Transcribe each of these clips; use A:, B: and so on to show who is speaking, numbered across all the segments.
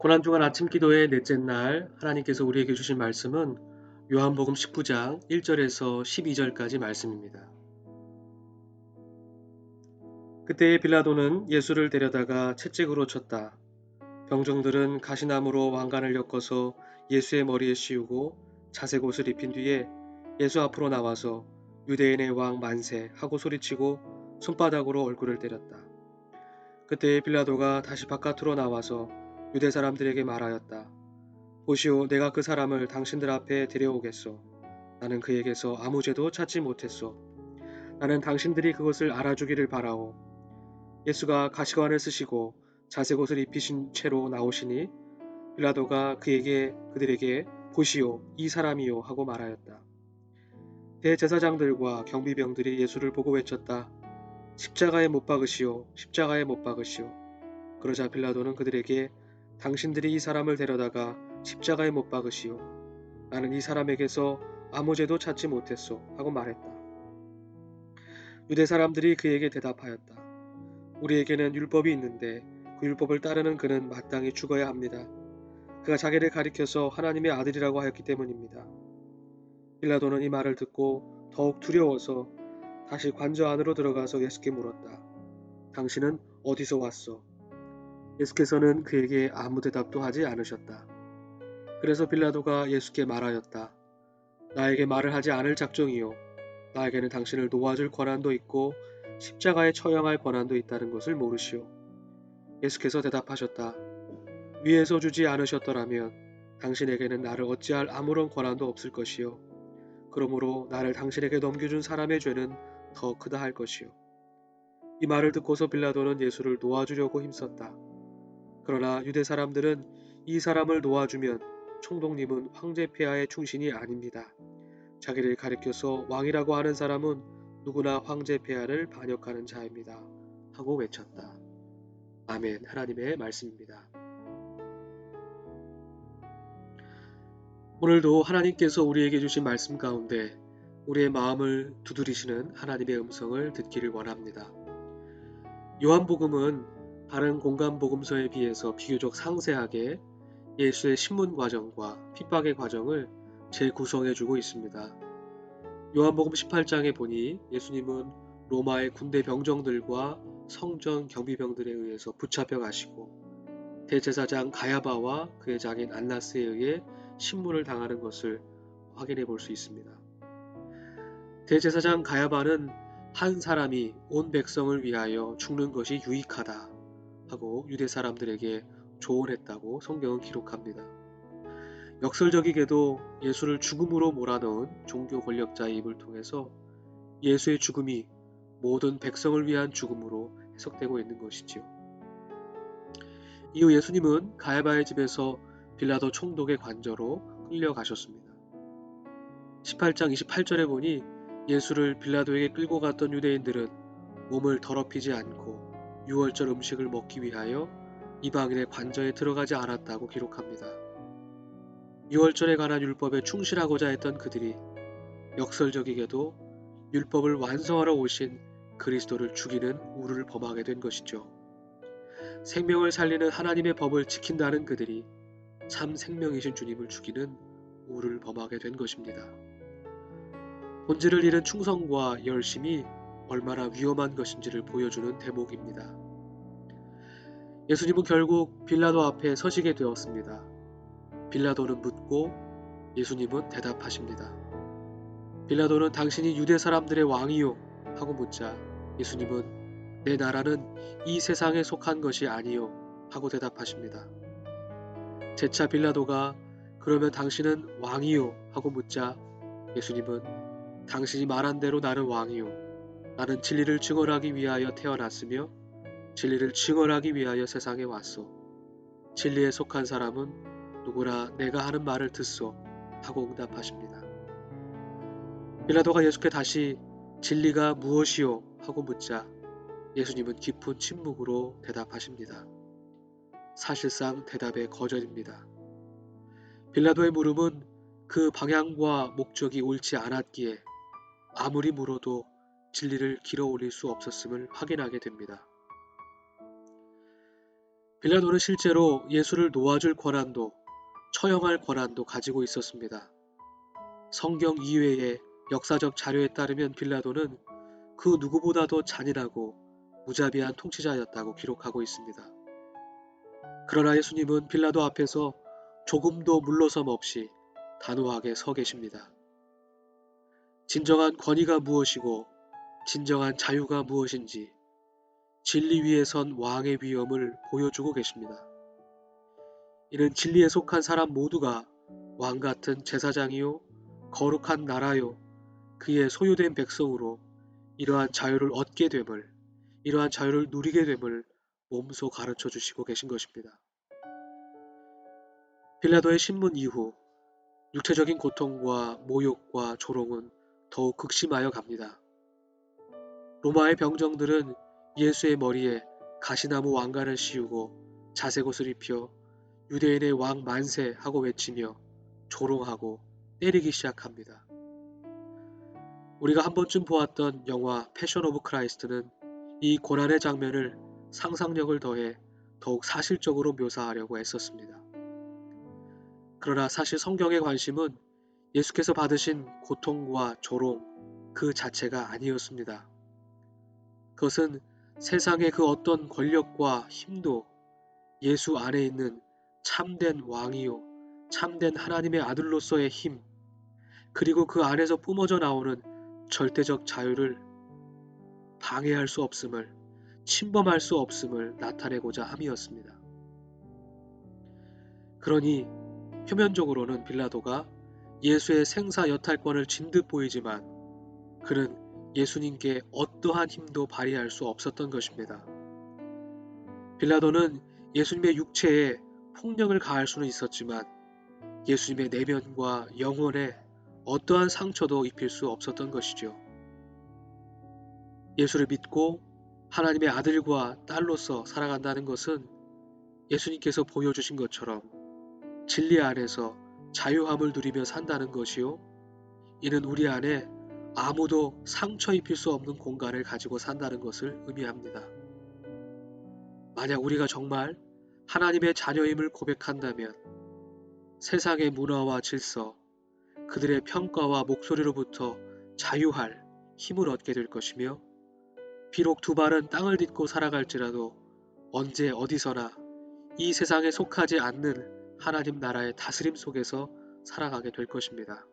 A: 고난주간 아침 기도의 넷째 날 하나님께서 우리에게 주신 말씀은 요한복음 19장 1절에서 12절까지 말씀입니다. 그때 빌라도는 예수를 데려다가 채찍으로 쳤다. 병정들은 가시나무로 왕관을 엮어서 예수의 머리에 씌우고 자색 옷을 입힌 뒤에 예수 앞으로 나와서 유대인의 왕 만세 하고 소리치고 손바닥으로 얼굴을 때렸다. 그때 빌라도가 다시 바깥으로 나와서 유대 사람들에게 말하였다. 보시오, 내가 그 사람을 당신들 앞에 데려오겠소. 나는 그에게서 아무 죄도 찾지 못했소. 나는 당신들이 그것을 알아주기를 바라오. 예수가 가시관을 쓰시고 자색 옷을 입히신 채로 나오시니 빌라도가 그에게 그들에게 보시오, 이 사람이요 하고 말하였다. 대제사장들과 경비병들이 예수를 보고 외쳤다. 십자가에 못 박으시오, 십자가에 못 박으시오. 그러자 빌라도는 그들에게 당신들이 이 사람을 데려다가 십자가에 못 박으시오. 나는 이 사람에게서 아무 죄도 찾지 못했소. 하고 말했다. 유대 사람들이 그에게 대답하였다. 우리에게는 율법이 있는데 그 율법을 따르는 그는 마땅히 죽어야 합니다. 그가 자기를 가리켜서 하나님의 아들이라고 하였기 때문입니다. 빌라도는 이 말을 듣고 더욱 두려워서 다시 관저 안으로 들어가서 예수께 물었다. 당신은 어디서 왔소? 예수께서는 그에게 아무 대답도 하지 않으셨다. 그래서 빌라도가 예수께 말하였다. 나에게 말을 하지 않을 작정이요. 나에게는 당신을 놓아줄 권한도 있고 십자가에 처형할 권한도 있다는 것을 모르시오. 예수께서 대답하셨다. 위에서 주지 않으셨더라면 당신에게는 나를 어찌할 아무런 권한도 없을 것이요. 그러므로 나를 당신에게 넘겨준 사람의 죄는 더 크다 할 것이요. 이 말을 듣고서 빌라도는 예수를 놓아주려고 힘썼다. 그러나 유대 사람들은 이 사람을 놓아주면 총독님은 황제 폐하의 충신이 아닙니다. 자기를 가리켜서 왕이라고 하는 사람은 누구나 황제 폐하를 반역하는 자입니다. 하고 외쳤다. 아멘. 하나님의 말씀입니다. 오늘도 하나님께서 우리에게 주신 말씀 가운데 우리의 마음을 두드리시는 하나님의 음성을 듣기를 원합니다. 요한복음은 다른 공간 복음서에 비해서 비교적 상세하게 예수의 신문 과정과 핍박의 과정을 재구성해 주고 있습니다. 요한복음 18장에 보니 예수님은 로마의 군대 병정들과 성전 경비병들에 의해서 붙잡혀 가시고 대제사장 가야바와 그의 장인 안나스에 의해 신문을 당하는 것을 확인해 볼 수 있습니다. 대제사장 가야바는 한 사람이 온 백성을 위하여 죽는 것이 유익하다 하고 유대 사람들에게 조언했다고 성경은 기록합니다. 역설적이게도 예수를 죽음으로 몰아넣은 종교 권력자의 입을 통해서 예수의 죽음이 모든 백성을 위한 죽음으로 해석되고 있는 것이지요. 이후 예수님은 가야바의 집에서 빌라도 총독의 관저로 끌려가셨습니다. 18장 28절에 보니 예수를 빌라도에게 끌고 갔던 유대인들은 몸을 더럽히지 않고 6월절 음식을 먹기 위하여 이방인의 관저에 들어가지 않았다고 기록합니다. 6월절에 관한 율법에 충실하고자 했던 그들이 역설적이게도 율법을 완성하러 오신 그리스도를 죽이는 우를 범하게 된 것이죠. 생명을 살리는 하나님의 법을 지킨다는 그들이 참 생명이신 주님을 죽이는 우를 범하게 된 것입니다. 본질을 잃은 충성과 열심이 얼마나 위험한 것인지를 보여주는 대목입니다. 예수님은 결국 빌라도 앞에 서시게 되었습니다. 빌라도는 묻고 예수님은 대답하십니다. 빌라도는 당신이 유대 사람들의 왕이요 하고 묻자 예수님은 내 나라는 이 세상에 속한 것이 아니요 하고 대답하십니다. 재차 빌라도가 그러면 당신은 왕이요 하고 묻자 예수님은 당신이 말한 대로 나는 왕이요 나는 진리를 증언하기 위하여 태어났으며 진리를 증언하기 위하여 세상에 왔소. 진리에 속한 사람은 누구나 내가 하는 말을 듣소 하고 응답하십니다. 빌라도가 예수께 다시 진리가 무엇이요 하고 묻자 예수님은 깊은 침묵으로 대답하십니다. 사실상 대답의 거절입니다. 빌라도의 물음은 그 방향과 목적이 옳지 않았기에 아무리 물어도 진리를 길어 올릴 수 없었음을 확인하게 됩니다. 빌라도는 실제로 예수를 놓아줄 권한도 처형할 권한도 가지고 있었습니다. 성경 이외의 역사적 자료에 따르면 빌라도는 그 누구보다도 잔인하고 무자비한 통치자였다고 기록하고 있습니다. 그러나 예수님은 빌라도 앞에서 조금도 물러섬 없이 단호하게 서 계십니다. 진정한 권위가 무엇이고 진정한 자유가 무엇인지 진리 위에 선 왕의 위엄을 보여주고 계십니다. 이는 진리에 속한 사람 모두가 왕 같은 제사장이요 거룩한 나라요 그의 소유된 백성으로 이러한 자유를 얻게 됨을 이러한 자유를 누리게 됨을 몸소 가르쳐 주시고 계신 것입니다. 빌라도의 신문 이후 육체적인 고통과 모욕과 조롱은 더욱 극심하여 갑니다. 로마의 병정들은 예수의 머리에 가시나무 왕관을 씌우고 자색옷을 입혀 유대인의 왕 만세 하고 외치며 조롱하고 때리기 시작합니다. 우리가 한 번쯤 보았던 영화 패션 오브 크라이스트는 이 고난의 장면을 상상력을 더해 더욱 사실적으로 묘사하려고 애썼습니다. 그러나 사실 성경의 관심은 예수께서 받으신 고통과 조롱 그 자체가 아니었습니다. 그것은 세상의 그 어떤 권력과 힘도 예수 안에 있는 참된 왕이요, 참된 하나님의 아들로서의 힘, 그리고 그 안에서 뿜어져 나오는 절대적 자유를 방해할 수 없음을, 침범할 수 없음을 나타내고자 함이었습니다. 그러니 표면적으로는 빌라도가 예수의 생사 여탈권을 진 듯 보이지만 그는 예수님께 어떠한 힘도 발휘할 수 없었던 것입니다. 빌라도는 예수님의 육체에 폭력을 가할 수는 있었지만 예수님의 내면과 영혼에 어떠한 상처도 입힐 수 없었던 것이죠. 예수를 믿고 하나님의 아들과 딸로서 살아간다는 것은 예수님께서 보여주신 것처럼 진리 안에서 자유함을 누리며 산다는 것이요. 이는 우리 안에 아무도 상처 입힐 수 없는 공간을 가지고 산다는 것을 의미합니다. 만약 우리가 정말 하나님의 자녀임을 고백한다면 세상의 문화와 질서, 그들의 평가와 목소리로부터 자유할 힘을 얻게 될 것이며 비록 두 발은 땅을 딛고 살아갈지라도 언제 어디서나 이 세상에 속하지 않는 하나님 나라의 다스림 속에서 살아가게 될 것입니다.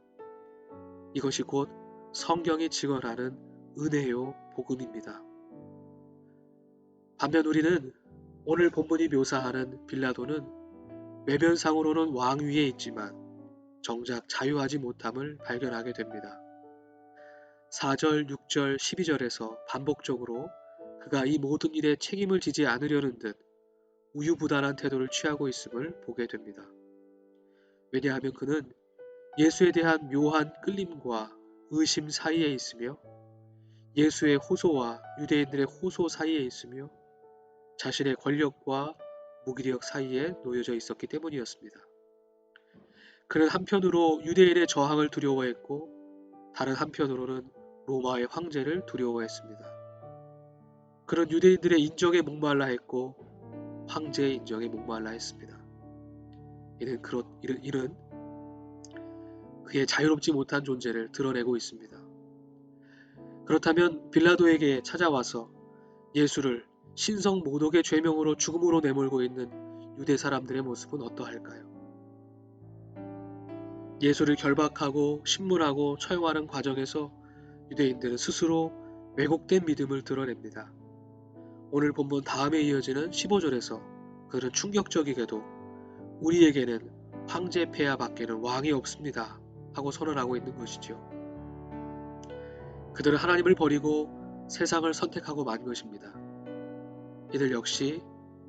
A: 이것이 곧 성경이 증언하는 은혜요 복음입니다. 반면 우리는 오늘 본문이 묘사하는 빌라도는 외면상으로는 왕 위에 있지만 정작 자유하지 못함을 발견하게 됩니다. 4절, 6절, 12절에서 반복적으로 그가 이 모든 일에 책임을 지지 않으려는 듯 우유부단한 태도를 취하고 있음을 보게 됩니다. 왜냐하면 그는 예수에 대한 묘한 끌림과 의심 사이에 있으며 예수의 호소와 유대인들의 호소 사이에 있으며 자신의 권력과 무기력 사이에 놓여져 있었기 때문이었습니다. 그는 한편으로 유대인의 저항을 두려워했고 다른 한편으로는 로마의 황제를 두려워했습니다. 그는 유대인들의 인정에 목말라 했고 황제의 인정에 목말라 했습니다. 이는 그렇 이는, 이는 그의 자유롭지 못한 존재를 드러내고 있습니다. 그렇다면 빌라도에게 찾아와서 예수를 신성 모독의 죄명으로 죽음으로 내몰고 있는 유대 사람들의 모습은 어떠할까요? 예수를 결박하고 신문하고 처형하는 과정에서 유대인들은 스스로 왜곡된 믿음을 드러냅니다. 오늘 본문 다음에 이어지는 15절에서 그는 충격적이게도 우리에게는 황제 폐하 밖에는 왕이 없습니다. 하고 선언하고 있는 것이죠. 그들은 하나님을 버리고 세상을 선택하고 만 것입니다. 이들 역시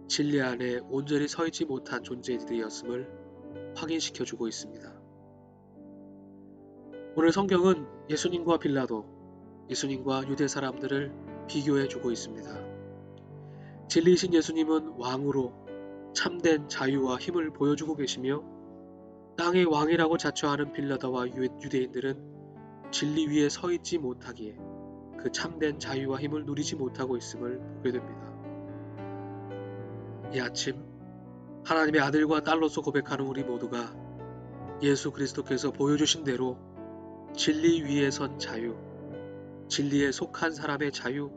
A: 진리 안에 온전히 서 있지 못한 존재들이었음을 확인시켜 주고 있습니다. 오늘 성경은 예수님과 빌라도, 예수님과 유대 사람들을 비교해 주고 있습니다. 진리이신 예수님은 왕으로 참된 자유와 힘을 보여주고 계시며 땅의 왕이라고 자처하는 빌라다와 유대인들은 진리 위에 서 있지 못하기에 그 참된 자유와 힘을 누리지 못하고 있음을 보게 됩니다. 이 아침 하나님의 아들과 딸로서 고백하는 우리 모두가 예수 그리스도께서 보여주신 대로 진리 위에 선 자유, 진리에 속한 사람의 자유,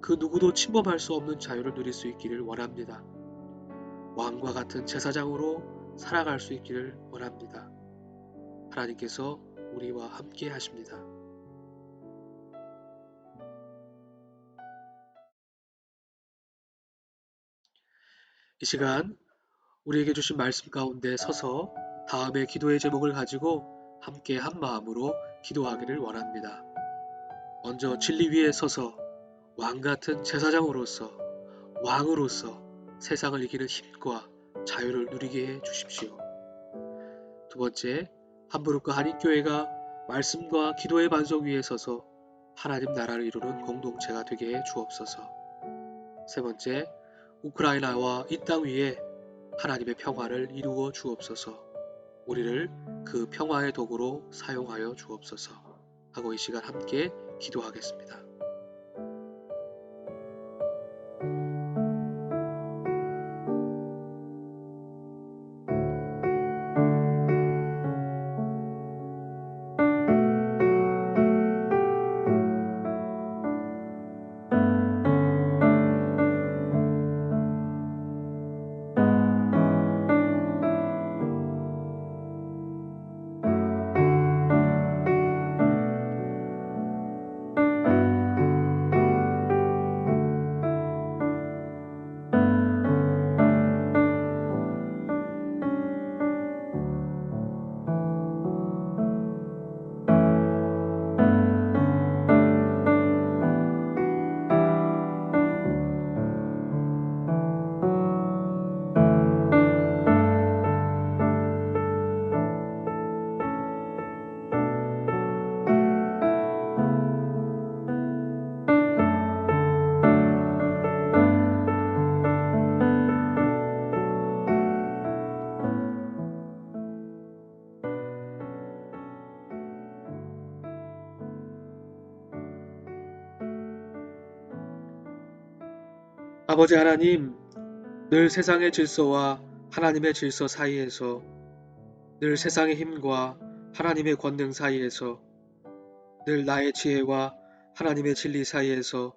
A: 그 누구도 침범할 수 없는 자유를 누릴 수 있기를 원합니다. 왕과 같은 제사장으로 살아갈 수 있기를 원합니다. 하나님께서 우리와 함께 하십니다. 이 시간 우리에게 주신 말씀 가운데 서서 다음의 기도의 제목을 가지고 함께 한 마음으로 기도하기를 원합니다. 먼저 진리 위에 서서 왕 같은 제사장으로서 왕으로서 세상을 이기는 힘과 자유를 누리게 해 주십시오. 두 번째, 함부르크 한인교회가 말씀과 기도의 반석 위에 서서 하나님 나라를 이루는 공동체가 되게 해 주옵소서. 세 번째, 우크라이나와 이 땅 위에 하나님의 평화를 이루어 주옵소서. 우리를 그 평화의 도구로 사용하여 주옵소서. 하고 이 시간 함께 기도하겠습니다. 아버지 하나님, 늘 세상의 질서와 하나님의 질서 사이에서, 늘 세상의 힘과 하나님의 권능 사이에서, 늘 나의 지혜와 하나님의 진리 사이에서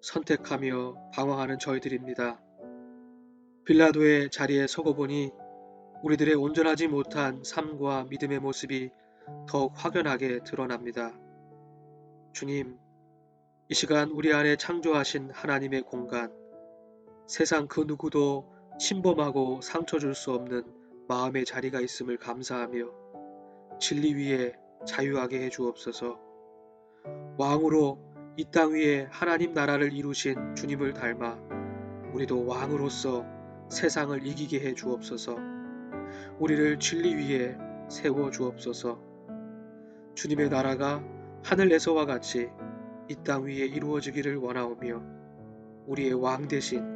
A: 선택하며 방황하는 저희들입니다. 빌라도의 자리에 서고 보니 우리들의 온전하지 못한 삶과 믿음의 모습이 더욱 확연하게 드러납니다. 주님, 이 시간 우리 안에 창조하신 하나님의 공간, 세상 그 누구도 침범하고 상처 줄 수 없는 마음의 자리가 있음을 감사하며 진리 위에 자유하게 해 주옵소서. 왕으로 이 땅 위에 하나님 나라를 이루신 주님을 닮아 우리도 왕으로서 세상을 이기게 해 주옵소서. 우리를 진리 위에 세워 주옵소서. 주님의 나라가 하늘에서와 같이 이 땅 위에 이루어지기를 원하오며 우리의 왕 대신